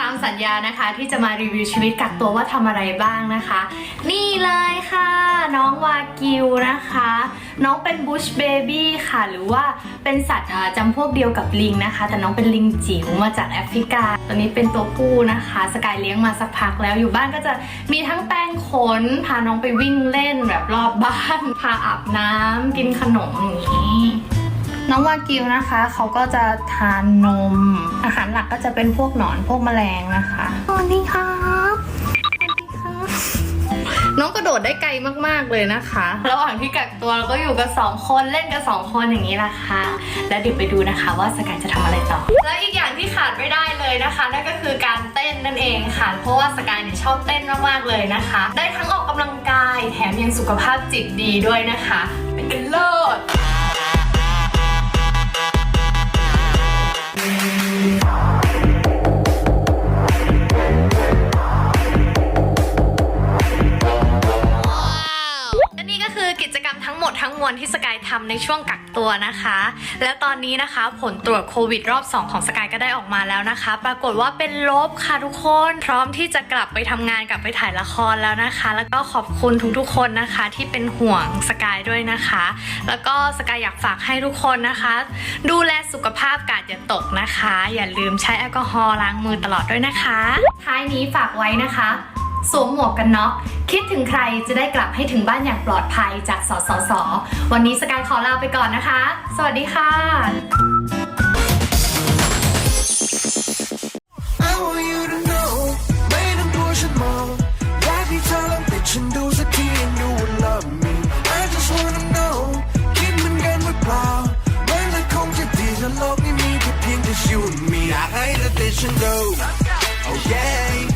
ตามสัญญานะคะที่จะมารีวิวชีวิตกักตัวว่าทำอะไรบ้างนะคะ นี่เลยค่ะ น้องวากิวนะคะ น้องเป็นบุชเบบี้ค่ะ หรือว่าเป็นสัตว์จำพวกเดียวกับลิงนะคะ แต่น้องเป็นลิงจิ๋วมาจากแอฟริกา ตัวนี้เป็นตัวผู้นะคะ สกายเลี้ยงมาสักพักแล้วอยู่บ้านก็จะมีทั้งแปรงขน พาน้องไปวิ่งเล่นแบบรอบบ้าน พาอาบน้ำกินขนมอย่างนี้ น้องวากิวนะคะ เขาก็จะทานนม อาหารหลักก็จะเป็นพวกหนอนพวกแมลงนะคะสวัสดีครับสวัสดีครับน้องกระโดดได้ไกลมากๆเลยนะคะ ระหว่างที่กักตัวเราก็อยู่กันสองคนเล่นกันสองคนอย่างนี้แหละค่ะแล้วเดี๋ยวไปดูนะคะว่าสกายจะทำอะไรต่อ และอีกอย่างที่ขาดไม่ได้เลยนะคะ นั่นก็คือการเต้นนั่นเองค่ะ เพราะว่าสกายเนี่ยชอบเต้นมากๆเลยนะคะ ได้ทั้งออกกำลังกายแถมยังสุขภาพจิตดีด้วยนะคะ เป็นกันเลิศ รมทั้งหมดทั้งมวลที่สกายทำในช่วงกักตัวนะคะ และตอนนี้นะคะผลตรวจโควิดรอบ 2 ของสกายก็ได้ออกมาแล้วนะคะ ปรากฏว่าเป็นลบค่ะทุกคนพร้อมที่จะกลับไปทำงานกลับไปถ่ายละครแล้วนะคะ แล้วก็ขอบคุณทุกๆคนนะคะ ที่เป็นห่วงสกายด้วยนะคะ แล้วก็สกายอยากฝากให้ทุกคนนะคะ ดูแลสุขภาพกาดอย่าตกนะคะ อย่าลืมใช้แอลกอฮอล์ล้างมือตลอดด้วยนะคะท้ายนี้ฝากไว้นะคะ สวมหมวกกันน็อกคิดถึงใครจะได้กลับให้ถึงบ้านอย่างปลอดภัยจากสสส วันนี้สกายขอลาไปก่อนนะคะ สวัสดีค่ะ you and me I hate that they should me oh yeah